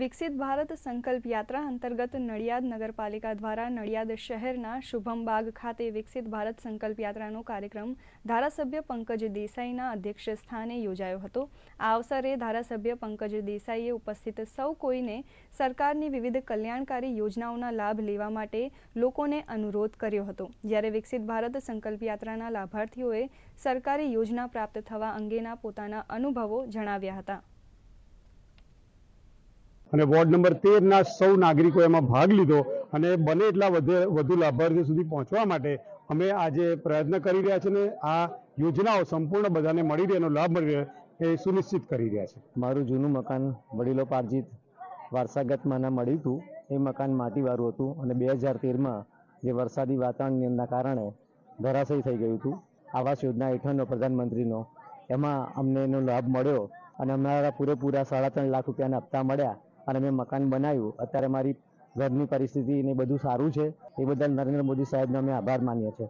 વિકસિત ભારત સંકલ્પ યાત્રા અંતર્ગત નડિયાદ નગરપાલિકા દ્વારા નડિયાદ શહેરના શુભમબાગ ખાતે વિકસિત ભારત સંકલ્પ યાત્રાનો કાર્યક્રમ ધારાસભ્ય પંકજ દેસાઈના અધ્યક્ષ સ્થાને યોજાયો હતો. આ અવસરે ધારાસભ્ય પંકજ દેસાઈએ ઉપસ્થિત સૌ કોઈને સરકારની વિવિધ કલ્યાણકારી યોજનાઓના લાભ લેવા માટે લોકોને અનુરોધ કર્યો હતો. જ્યારે વિકસિત ભારત સંકલ્પ યાત્રાના લાભાર્થીઓએ સરકારી યોજના પ્રાપ્ત થવા અંગેના પોતાના અનુભવો જણાવ્યા હતા. અને વોર્ડ નંબર તેરના સૌ નાગરિકો એમાં ભાગ લીધો અને બને એટલા વધુ વધુ લાભાર્થીઓ સુધી પહોંચવા માટે અમે આજે પ્રયત્ન કરી રહ્યા છીએ અને આ યોજનાઓ સંપૂર્ણ બધાને મળી રહે એનો લાભ મળી રહે એ સુનિશ્ચિત કરી રહ્યા છે. મારું જૂનું મકાન વડીલો પાર્જિત વારસાગતમાંના મને મળ્યું હતું. એ મકાન માટીવાળું હતું અને બે હજાર તેરમાં જે વરસાદી વાતાવરણના કારણે ધરાશયી થઈ ગયું હતું. આવાસ યોજના હેઠળનો પ્રધાનમંત્રીનો. એમાં અમને એનો લાભ મળ્યો અને અમારા પૂરેપૂરા સાડા ત્રણ લાખ રૂપિયાના હપ્તા મળ્યા. અને મેં મકાન બનાવ્યું. અત્યારે મારી ઘરની પરિસ્થિતિ ને બધું સારું છે. એ બદલ નરેન્દ્ર મોદી સાહેબનો અમે આભાર માનીએ છીએ.